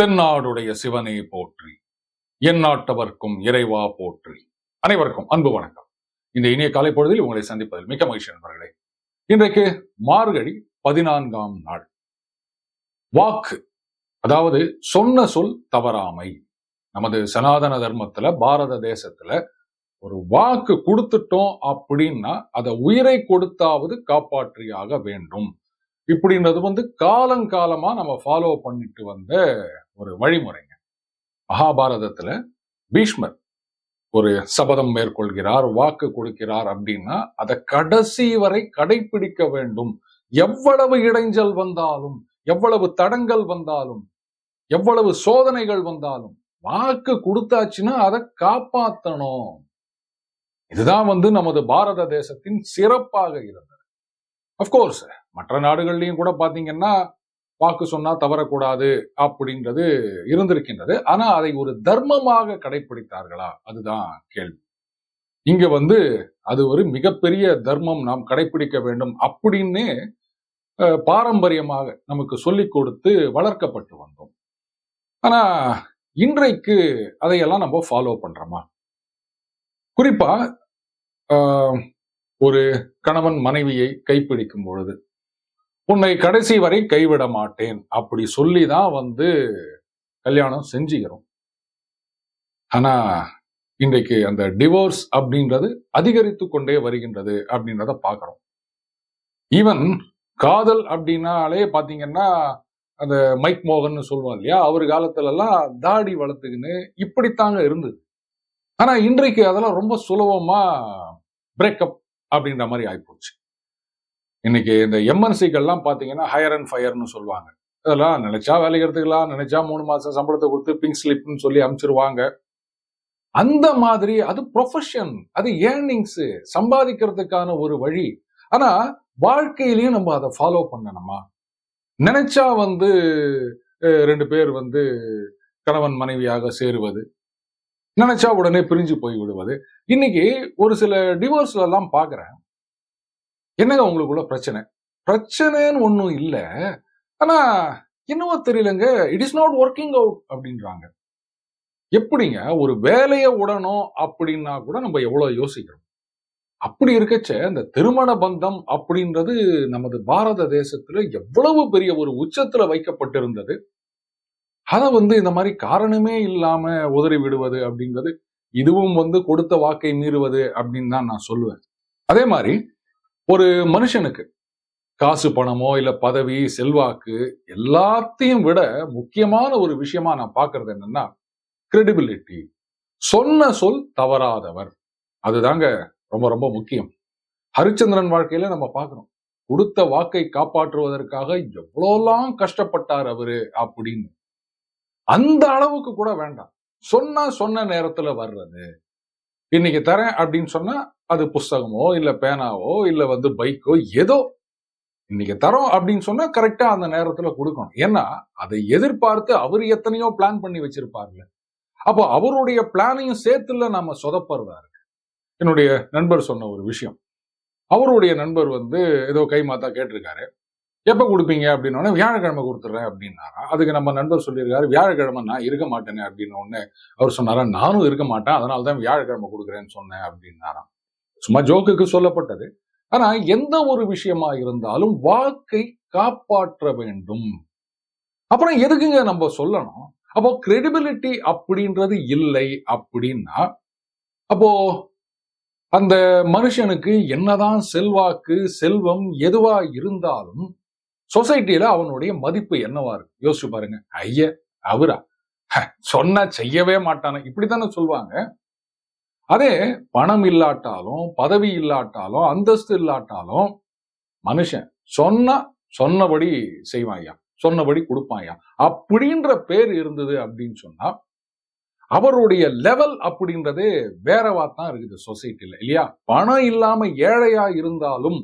தென்னாடுடைய சிவனை போற்றி எந்நாட்டவர்க்கும் இறைவா போற்றி. அனைவருக்கும் அன்பு வணக்கம். இந்த இனிய காலை பொழுதில் உங்களை சந்திப்பதில் மிக்க மகிழ்ச்சி நண்பர்களே. இன்றைக்கு மார்கழி பதினான்காம் நாள். வாக்கு அதாவது சொன்ன சொல் தவறாமை. நமது சனாதன தர்மத்துல பாரத தேசத்துல ஒரு வாக்கு கொடுத்துட்டோம் அப்படின்னா அதை உயிரை கொடுத்தாவது காப்பாற்றியாக வேண்டும். இப்படின்றது வந்து காலங்காலமா நம்ம ஃபாலோ பண்ணிட்டு வந்த ஒரு வழிமுறைங்க. மகாபாரதத்துல பீஷ்மர் ஒரு சபதம் மேற்கொள்கிறார் வாக்கு கொடுக்கிறார் அப்படின்னா அதை கடைசி வரை கடைபிடிக்க வேண்டும். எவ்வளவு இடைஞ்சல் வந்தாலும் எவ்வளவு தடங்கள் வந்தாலும் எவ்வளவு சோதனைகள் வந்தாலும் வாக்கு கொடுத்தாச்சுன்னா அதை காப்பாத்தணும். இதுதான் வந்து நமது பாரத தேசத்தின் சிறப்பாக இருந்தது. அஃப்கோர்ஸ் மற்ற நாடுகள்லயும் கூட பார்த்தீங்கன்னா வாக்கு சொன்னா தவறக்கூடாது அப்படின்றது இருந்திருக்கின்றது. ஆனா அதை ஒரு தர்மமாக கடைபிடித்தார்களா அதுதான் கேள்வி. இங்க வந்து அது ஒரு மிகப்பெரிய தர்மம் நாம் கடைபிடிக்க வேண்டும் அப்படின்னு பாரம்பரியமாக நமக்கு சொல்லிக் கொடுத்து வளர்க்கப்பட்டு வந்தோம். ஆனா இன்றைக்கு அதையெல்லாம் நம்ம ஃபாலோ பண்றோமா? குறிப்பா ஆஹ், ஒரு கணவன் மனைவியை கைப்பிடிக்கும் பொழுது உன்னை கடைசி வரை கைவிட மாட்டேன். அப்படி சொல்லி தான் வந்து கல்யாணம் செஞ்சுக்கிறோம். ஆனா இன்றைக்கு அந்த டிவோர்ஸ் அப்படின்றது அதிகரித்து கொண்டே வருகின்றது அப்படின்றத பார்க்கிறோம். ஈவன் காதல் அப்படின்னாலே பாத்தீங்கன்னா அந்த மைக் மோகன் சொல்லுவோம் இல்லையா? அவர் காலத்துல எல்லாம் தாடி வளர்த்துக்கின்னு இப்படித்தாங்க இருந்தது. ஆனா இன்றைக்கு அதெல்லாம் ரொம்ப சுலபமா பிரேக்கப் அப்படின்ற மாதிரி ஆயிப்போச்சு. இன்னைக்கு இந்த எம்என்சிகள்லாம் பார்த்தீங்கன்னா ஹையர் அண்ட் ஃபயர்னு சொல்லுவாங்க. இதெல்லாம் நினைச்சா வேலைக்கு எடுத்துக்கலாம் நினைச்சா மூணு மாசம் சம்பளத்தை கொடுத்து பிங்க் ஸ்லிப்னு சொல்லி அனுப்பிச்சிருவாங்க அந்த மாதிரி அது ப்ரொஃபஷன் அது ஏர்னிங்ஸ் சம்பாதிக்கிறதுக்கான ஒரு வழி. ஆனா வாழ்க்கையிலையும் நம்ம அதை ஃபாலோ பண்ணணுமா? நினைச்சா வந்து ரெண்டு பேர் வந்து கணவன் மனைவியாக சேருவது. நினைச்சா உடனே பிரிஞ்சு போய் விடுவது. இன்னைக்கு ஒரு சில டிவோர்ஸ்ல எல்லாம் பாக்குறேன். என்னங்க உங்களுக்குள்ள பிரச்சனை? பிரச்சனைன்னு ஒன்றும் இல்லை. ஆனா என்னவோ தெரியலங்க it is not working out அப்படின்றாங்க. எப்படிங்க? ஒரு வேலையை விடணும் அப்படின்னா கூட நம்ம எவ்வளவு யோசிக்கிறோம்? அப்படி இருக்கச்ச இந்த திருமண பந்தம் அப்படின்றது நமது பாரத தேசத்துல எவ்வளவு பெரிய ஒரு உச்சத்துல வைக்கப்பட்டிருந்தது. அதை வந்து இந்த மாதிரி காரணமே இல்லாம உதறி விடுவது அப்படின்றது இதுவும் வந்து கொடுத்த வாக்கை மீறுவது அப்படின்னு தான் நான் சொல்லுவேன். அதே மாதிரி ஒரு மனுஷனுக்கு காசு பணமோ இல்ல பதவி செல்வாக்கு எல்லாத்தையும் விட முக்கியமான ஒரு விஷயமா நான் பார்க்கறது என்னன்னா கிரெடிபிலிட்டி சொன்ன சொல் தவறாதவர். அதுதாங்க ரொம்ப ரொம்ப முக்கியம். ஹரிச்சந்திரன் வாழ்க்கையில நம்ம பார்க்கிறோம். கொடுத்த வாக்கை காப்பாற்றுவதற்காக எவ்வளோலாம் கஷ்டப்பட்டார் அவரு அப்படின்னு. அந்த அளவுக்கு கூட வேண்டாம். சொன்னா சொன்ன நேரத்துல வர்றது. இன்னைக்கு தரேன் அப்படின்னு சொன்னா அது புஸ்தகமோ இல்ல பேனாவோ இல்ல வந்து பைக்கோ ஏதோ இன்னைக்கு தரோம் அப்படின்னு சொன்னா கரெக்டா அந்த நேரத்துல கொடுக்கணும். ஏன்னா அதை எதிர்பார்த்து அவர் எத்தனையோ பிளான் பண்ணி வச்சிருப்பார்ல அப்போ அவருடைய பிளானையும் சேர்த்துல நாம சொதப்படுறதா இருக்கு என்னுடைய நண்பர் சொன்ன ஒரு விஷயம். அவருடைய நண்பர் வந்து ஏதோ கை மாத்தா கேட்டிருக்காரு. எப்ப கொடுப்பீங்க அப்படின்னோடனே வியாழக்கிழமை கொடுத்துட்றேன் அப்படின்னாரா? அதுக்கு நம்ம நண்பர் சொல்லியிருக்காரு வியாழக்கிழமை நான் இருக்க மாட்டேனே அப்படின்னு ஒன்று அவர் சொன்னாரா நானும் இருக்க மாட்டேன் அதனால தான் வியாழக்கிழமை கொடுக்குறேன்னு சொன்னேன் அப்படின்னாராம் சும்மா ஜோக்குக்கு சொல்லப்பட்டது. ஆனா எந்த ஒரு விஷயமா இருந்தாலும் வாக்கை காப்பாற்ற வேண்டும். அப்புறம் எதுக்குங்க நம்ம சொல்லணும்? அப்போ கிரெடிபிலிட்டி அப்படின்றது இல்லை அப்படின்னா அப்போ அந்த மனுஷனுக்கு என்னதான் செல்வாக்கு செல்வம் எதுவா இருந்தாலும் சொசைட்டியில அவனுடைய மதிப்பு என்னவா இருக்கு? யோசிச்சு பாருங்க. ஐய அவரா? ஹ, சொன்னா செய்யவே மாட்டானே? இப்படித்தானே சொல்லுவாங்க அதே பணம் இல்லாட்டாலும் பதவி இல்லாட்டாலும் அந்தஸ்து இல்லாட்டாலும் மனுஷன் சொன்னா சொன்னபடி செய்வாயா? சொன்னபடி கொடுப்பான்யா அப்படின்ற பேர் இருந்தது அப்படின்னு சொன்னா அவருடைய லெவல் அப்படின்றதே வேறவா தான் இருக்குது சொசைட்டில இல்லையா? பணம் இல்லாம ஏழையா இருந்தாலும்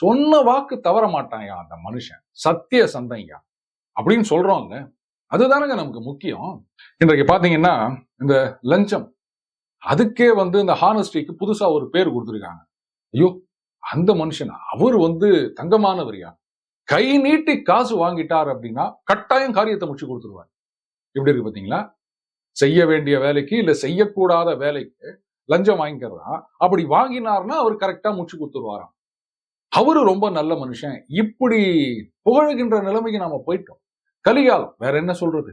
சொன்ன வாக்கு தவற மாட்டான்யா அந்த மனுஷன். சத்திய சந்தையா அப்படின்னு சொல்றோம்ல அதுதானங்க நமக்கு முக்கியம். இன்றைக்கு பாத்தீங்கன்னா இந்த லஞ்சம். அதுக்கே வந்து இந்த ஹானஸ்டிக்கு புதுசா ஒரு பேர் கொடுத்துருக்காங்க. ஐயோ அந்த மனுஷன் அவர் வந்து தங்கமானவரியா கை நீட்டி காசு வாங்கிட்டார் அப்படின்னா கட்டாயம் காரியத்தை முடிச்சு கொடுத்துருவார். எப்படி இருக்கு பாத்தீங்களா? செய்ய வேண்டிய வேலைக்கு இல்ல செய்யக்கூடாத வேலைக்கு லஞ்சம் வாங்கிக்கிறதா? அப்படி வாங்கினார்னா அவர் கரெக்டா முடிச்சு கொடுத்துருவாராம். அவரு ரொம்ப நல்ல மனுஷன். இப்படி புகழ்கின்ற நிலைமைக்கு நாம போயிட்டோம். கலிகாலம் வேற என்ன சொல்றது?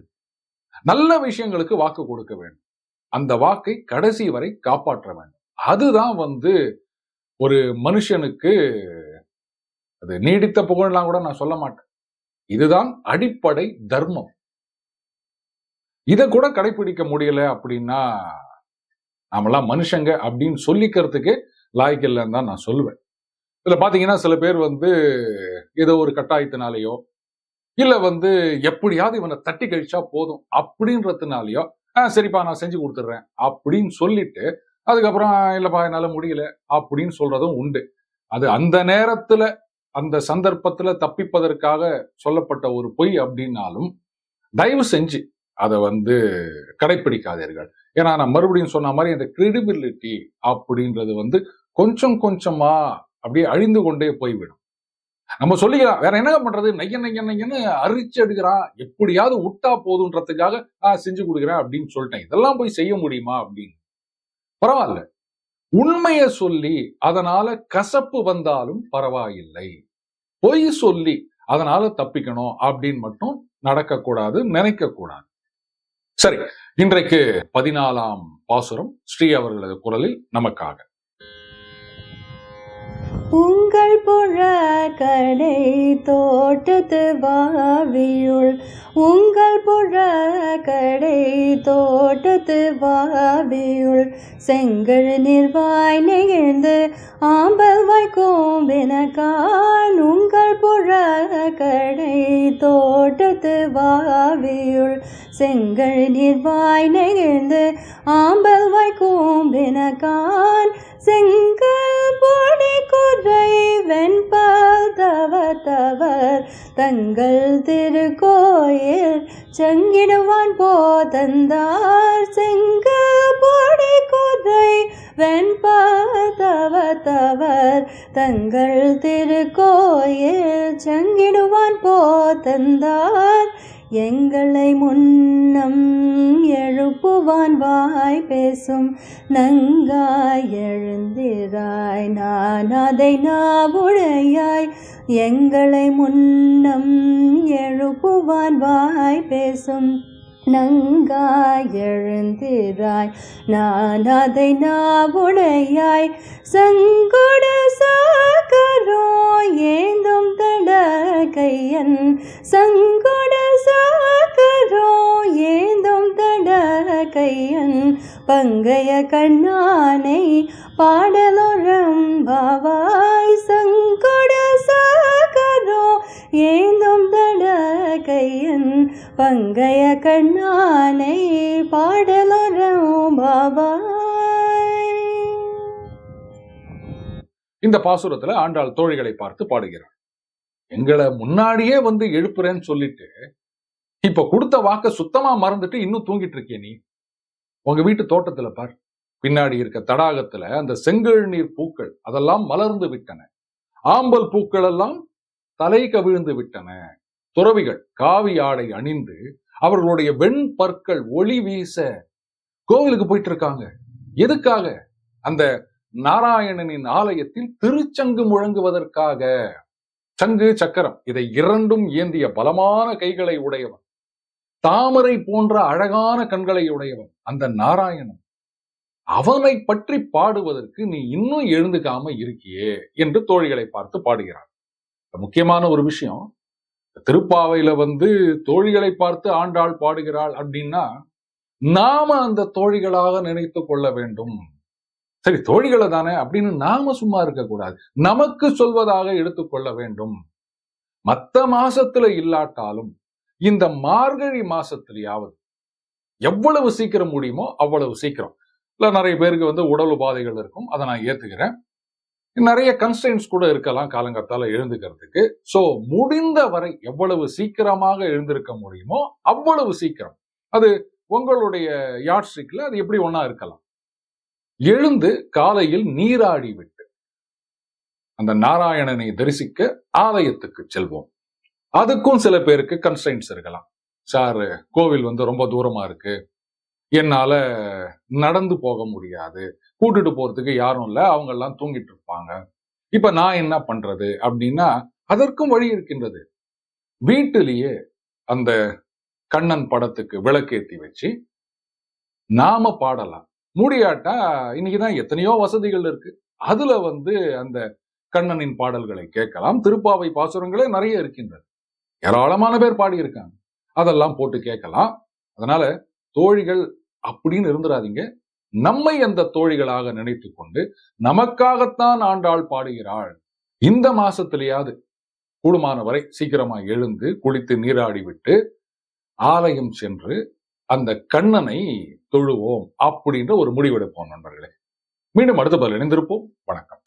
நல்ல விஷயங்களுக்கு வாக்கு கொடுக்க வேண்டும். அந்த வாக்கை கடைசி வரை காப்பாற்ற வேண்டும். அதுதான் வந்து ஒரு மனுஷனுக்கு அது நீடித்த புகழ்லாம் கூட நான் சொல்ல மாட்டேன். இதுதான் அடிப்படை தர்மம். இதை கூட கடைபிடிக்க முடியல அப்படின்னா நாமெல்லாம் மனுஷங்க அப்படின்னு சொல்லிக்கிறதுக்கு லாய்க்கு இல்லைன்னு தான் நான் சொல்லுவேன். இதில் பார்த்தீங்கன்னா சில பேர் வந்து ஏதோ ஒரு கட்டாயத்தினாலேயோ இல்லை வந்து எப்படியாவது இவனை தட்டி கழிச்சா போதும் அப்படின்றதுனாலயோ ஆ சரிப்பா நான் செஞ்சு கொடுத்துட்றேன் அப்படின்னு சொல்லிட்டு அதுக்கப்புறம் இல்லைப்பா என்னால் முடியல அப்படின்னு சொல்றதும் உண்டு. அது அந்த நேரத்தில் அந்த சந்தர்ப்பத்தில் தப்பிப்பதற்காக சொல்லப்பட்ட ஒரு பொய் அப்படின்னாலும் தயவு செஞ்சு அதை வந்து கடைப்பிடிக்காதீர்கள். ஏன்னா நான் மறுபடியும் சொன்ன மாதிரி அந்த கிரெடிபிலிட்டி அப்படின்றது வந்து கொஞ்சம் கொஞ்சமாக அப்படியே அழிந்து கொண்டே போய்விடும். நம்ம சொல்லிக்கலாம் வேற என்ன பண்றது? நைய நைய நையன்னு அரிச்சு எடுக்கிறான். எப்படியாவது விட்டா போதுன்றதுக்காக நான் செஞ்சு கொடுக்குறேன் அப்படின்னு சொல்லிட்டேன். இதெல்லாம் போய் செய்ய முடியுமா அப்படின்னு. பரவாயில்ல. உண்மையை சொல்லி அதனால கசப்பு வந்தாலும் பரவாயில்லை. பொய் சொல்லி அதனால தப்பிக்கணும் அப்படின்னு மட்டும் நடக்கக்கூடாது நினைக்கக்கூடாது. சரி இன்றைக்கு பதினாலாம் பாசுரம் ஸ்ரீ அவர்களது குரலில் நமக்காக. உங்கள் புற தோட்டத்து வாவியுள் உங்கள் புற தோட்டத்து வாவியுள் செங்கல் நிர்வாய் நெகிழ்ந்து ஆம்பல் வாய்க்கோம்பினகான் உங்கள் புற தோட்டத்து வாவியுள் செங்கல் நிர்வாய் நெகிழ்ந்து ஆம்பல் வாய்க்கோம்பினகான் செங்கல் பொடி குறை வெண்பால் தவ தங்கள் திருக்கோயில் செங்கிடுவான் போதந்தார். செங்கல் பொடி குறை வெண்பால் தவ தங்கள் திருக்கோயில் செங்கிடுவான் போதந்தார். எங்களை முன்னம் எழு வாய் பேசும் நங்காய் எழுந்திராய் நான் அதை நாவுடையாய் எங்களை முன்னம் எழுப்புவான் வாய் பேசும் நங்காய் எழுந்திராய் நான் அதை நாவுடையாய் சங்குட சாகரோ ஏந்தும் தட கையன் சங்க கையன் பங்கைய கண்ணானை பாடலோரம் பாவாய் சங்கொட சாகரோ ஏந்தும் தட கையன் பங்கைய கண்ணானை பாடலோரம் பாவாய். இந்த பாசுரத்துல ஆண்டாள் தோழிகளை பார்த்து பாடுகிறார் எங்களை முன்னாடியே வந்து எழுப்புறேன்னு சொல்லிட்டு இப்ப கொடுத்த வாக்க சுத்தமா மறந்துட்டு இன்னும் தூங்கிட்டு இருக்கே நீ? உங்க வீட்டு தோட்டத்துல பார். பின்னாடி இருக்க தடாகத்துல அந்த செங்கல் நீர் பூக்கள் அதெல்லாம் மலர்ந்து விட்டன. ஆம்பல் பூக்கள் எல்லாம் தலை கவிழ்ந்து விட்டன. துறவிகள் காவி ஆடை அணிந்து அவர்களுடைய வெண்பற்கள் ஒளி வீச கோவிலுக்கு போயிட்டு இருக்காங்க. எதுக்காக? அந்த நாராயணனின் ஆலயத்தில் திருச்சங்கு முழங்குவதற்காக. சங்கு சக்கரம் இதை இரண்டும் ஏந்திய பலமான கைகளை உடையவன். தாமரை போன்ற அழகான கண்களை உடையவன் அந்த நாராயணன். அவனை பற்றி பாடுவதற்கு நீ இன்னும் எழுந்துக்காம இருக்கியே என்று தோழிகளை பார்த்து பாடுகிறார் முக்கியமான ஒரு விஷயம் திருப்பாவையில வந்து தோழிகளை பார்த்து ஆண்டாள் பாடுகிறாள் அப்படின்னா நாம அந்த தோழிகளாக நினைத்து கொள்ள வேண்டும். சரி தோழிகளை தானே அப்படின்னு நாம சும்மா இருக்கக்கூடாது நமக்கு சொல்வதாக எடுத்துக்கொள்ள வேண்டும். மத்த மாசத்துல இல்லாட்டாலும் இந்த மார்கழி மாசத்திலேயாவது எவ்வளவு சீக்கிரம் முடியுமோ அவ்வளவு சீக்கிரம். இல்ல நிறைய பேருக்கு வந்து உடல் உபாதைகள் இருக்கும். அதை நான் ஏத்துக்கிறேன். நிறைய கன்ஸ்டன்ஸ் கூட இருக்கலாம் காலங்கத்தால எழுந்துக்கிறதுக்கு. சோ முடிந்த வரை எவ்வளவு சீக்கிரமாக எழுந்திருக்க முடியுமோ அவ்வளவு சீக்கிரம். அது உங்களுடைய யாட் ஸ்டிக்ல அது எப்படி ஒண்ணா இருக்கலாம். எழுந்து காலையில் நீராடி விட்டு அந்த நாராயணனை தரிசிக்க ஆலயத்துக்கு செல்வோம். அதுக்கும் சில பேருக்கு கன்ஸ்டன்ஸ் இருக்கலாம். சார் கோவில் வந்து ரொம்ப தூரமா இருக்கு. என்னால நடந்து போக முடியாது. கூட்டிட்டு போறதுக்கு யாரும் இல்லை. அவங்க எல்லாம் தூங்கிட்டு இருப்பாங்க. இப்ப நான் என்ன பண்றது அப்படின்னா அதற்கும் வழி இருக்கின்றது. வீட்டிலேயே அந்த கண்ணன் படத்துக்கு விளக்கேத்தி வச்சு நாம பாடலாம். முடியாட்டா இன்னைக்குதான் எத்தனையோ வசதிகள் இருக்கு. அதுல வந்து அந்த கண்ணனின் பாடல்களை கேட்கலாம். திருப்பாவை பாசுரங்களே நிறைய இருக்கின்றது. ஏராளமான பேர் பாடியிருக்காங்க. அதெல்லாம் போட்டு கேட்கலாம். அதனால தோழிகள் அப்படின்னு இருந்துடாதீங்க நம்மை அந்த தோழிகளாக நினைத்து கொண்டு நமக்காகத்தான் ஆண்டாள் பாடுகிறாள். இந்த மாசத்திலேயாவது கூடுமான வரை சீக்கிரமா எழுந்து குளித்து நீராடி விட்டு ஆலயம் சென்று அந்த கண்ணனை தொழுவோம் அப்படின்ற ஒரு முடிவெடுப்போம் நண்பர்களே. மீண்டும் அடுத்த பதில் இணைந்திருப்போம். வணக்கம்.